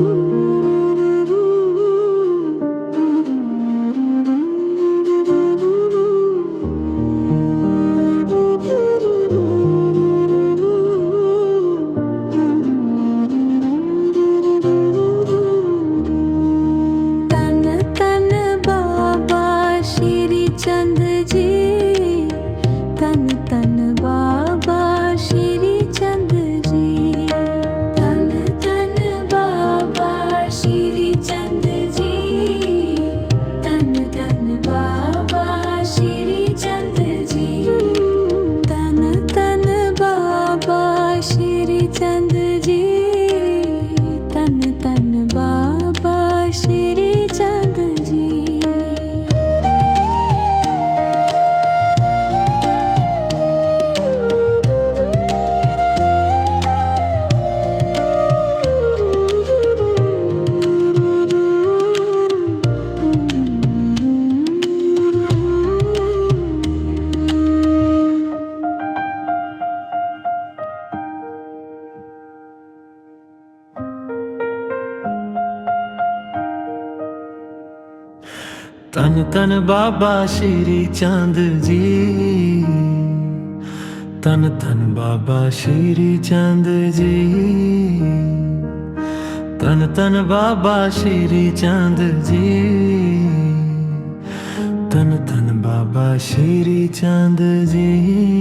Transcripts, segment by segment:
Música ਤਨ ਤਨ ਬਾਬਾ ਸ਼੍ਰੀ ਚੰਦ ਜੀ। ਤਨ ਤਨ ਬਾਬਾ ਸ਼੍ਰੀ ਚੰਦ ਜੀ। ਤਨ ਤਨ ਬਾਬਾ ਸ਼੍ਰੀ ਚੰਦ ਜੀ। ਤਨ ਤਨ ਬਾਬਾ ਸ਼੍ਰੀ ਚੰਦ ਜੀ।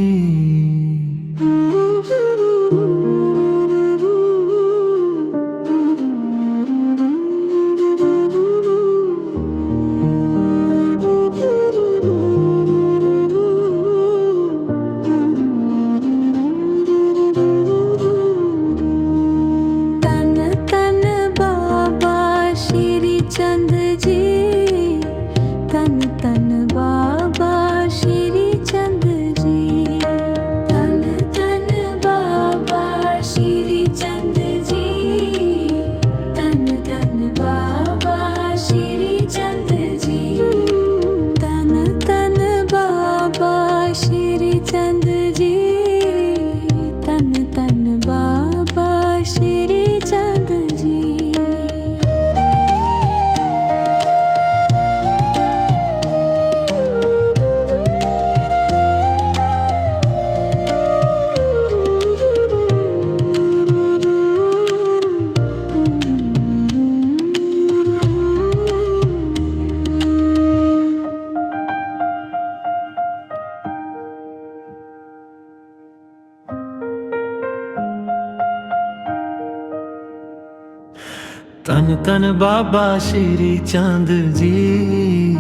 ਧੰਨ ਤਨ ਬਾਬਾ ਸ਼੍ਰੀ ਚੰਦ ਜੀ।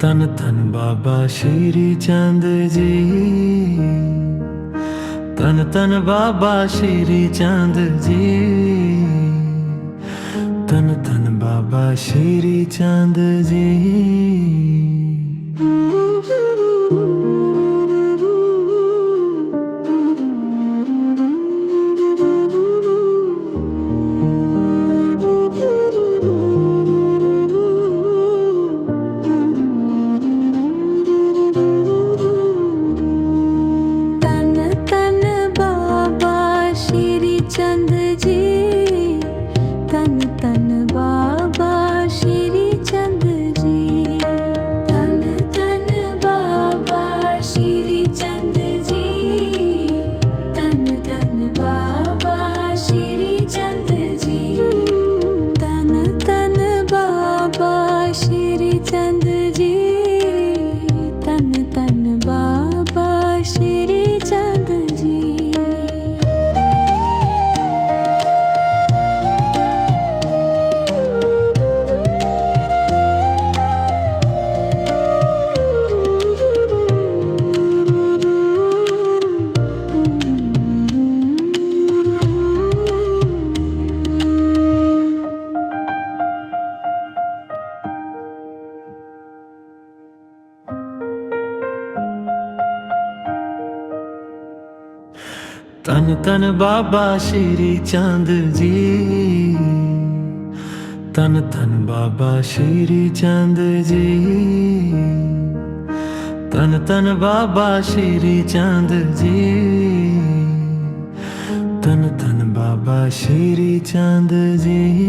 ਧੰਨ ਤਨ ਬਾਬਾ ਸ਼੍ਰੀ ਚੰਦ ਜੀ। ਧੰਨ ਤਨ ਬਾਬਾ ਸ਼੍ਰੀ ਚੰਦ ਜੀ। ਧੰਨ ਤਨ ਬਾਬਾ ਸ਼੍ਰੀ ਚੰਦ ਜੀ। ਤਨ ਤਨ ਬਾਬਾ ਸ਼੍ਰੀ ਚੰਦ ਜੀ। ਤਨ ਤਨ ਬਾਬਾ ਸ਼੍ਰੀ ਚੰਦ ਜੀ। ਤਨ ਤਨ ਬਾਬਾ ਸ਼੍ਰੀ ਚੰਦ ਜੀ। ਤਨ ਤਨ ਬਾਬਾ ਬਾਬਾ ਸ਼੍ਰੀ ਚੰਦ ਜੀ।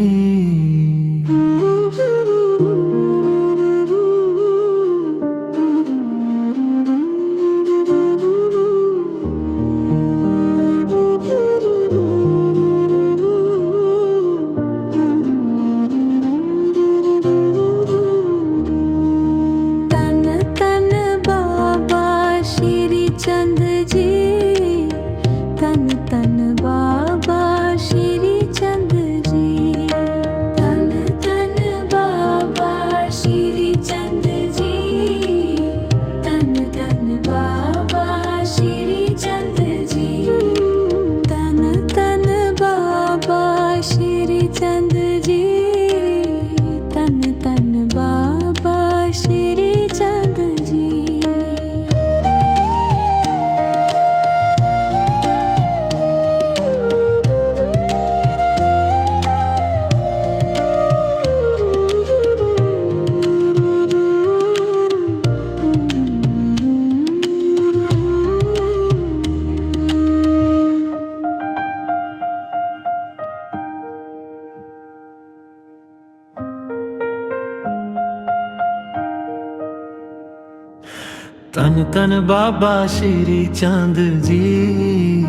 ਤਨ ਤਨ ਬਾਬਾ ਸ਼੍ਰੀ ਚੰਦ ਜੀ।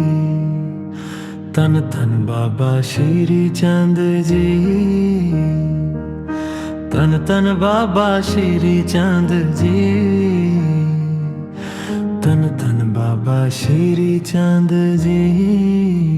ਤਨ ਤਨ ਬਾਬਾ ਸ਼੍ਰੀ ਚੰਦ ਜੀ। ਤਨ ਤਨ ਬਾਬਾ ਸ਼੍ਰੀ ਚੰਦ ਜੀ। ਤਨ ਤਨ ਬਾਬਾ ਸ਼੍ਰੀ ਚੰਦ ਜੀ।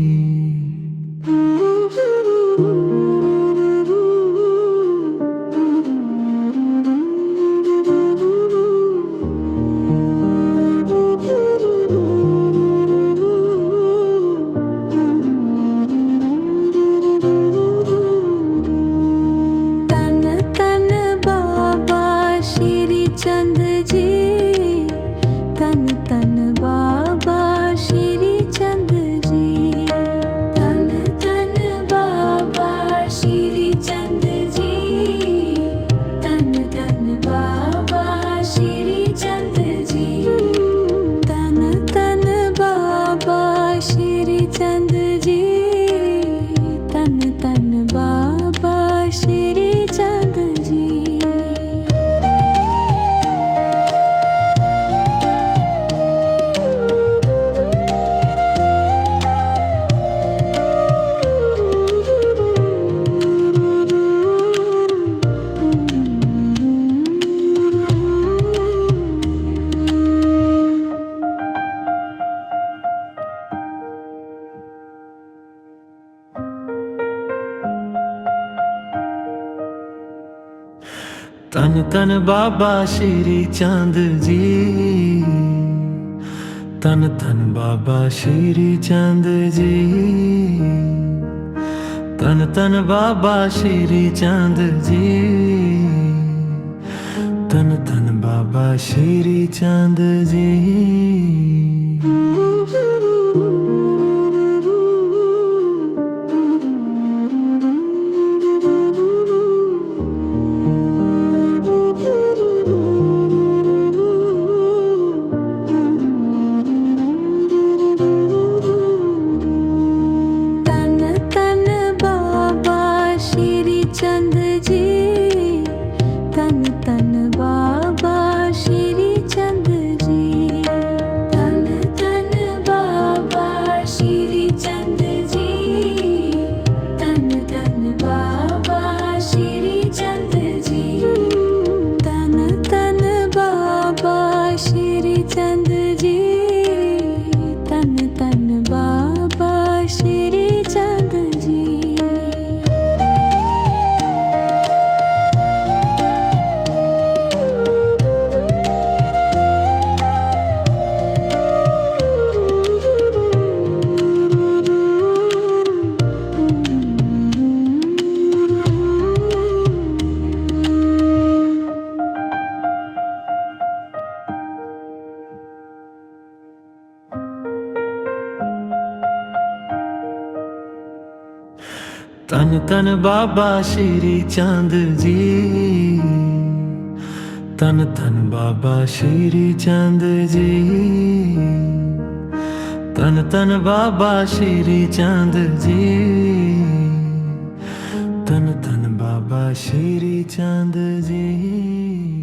ਤਨ ਤਨ ਬਾਬਾ ਸ਼੍ਰੀ ਚੰਦ ਜੀ। ਤਨ ਤਨ ਬਾਬਾ ਸ਼੍ਰੀ ਚੰਦ ਜੀ। ਤਨ ਤਨ ਬਾਬਾ ਸ਼੍ਰੀ ਚੰਦ ਜੀ। ਤਨ ਤਨ ਬਾਬਾ ਸ਼੍ਰੀ ਚੰਦ ਜੀ। ਧੰਨ ਤਨ ਬਾਬਾ ਸ਼੍ਰੀ ਚੰਦ ਜੀ। ਧੰਨ ਤਨ ਬਾਬਾ ਸ਼੍ਰੀ ਚੰਦ ਜੀ। ਧੰਨ ਤਨ ਬਾਬਾ ਸ਼੍ਰੀ ਚੰਦ ਜੀ। ਧੰਨ ਤਨ ਬਾਬਾ ਸ਼੍ਰੀ ਚੰਦ ਜੀ।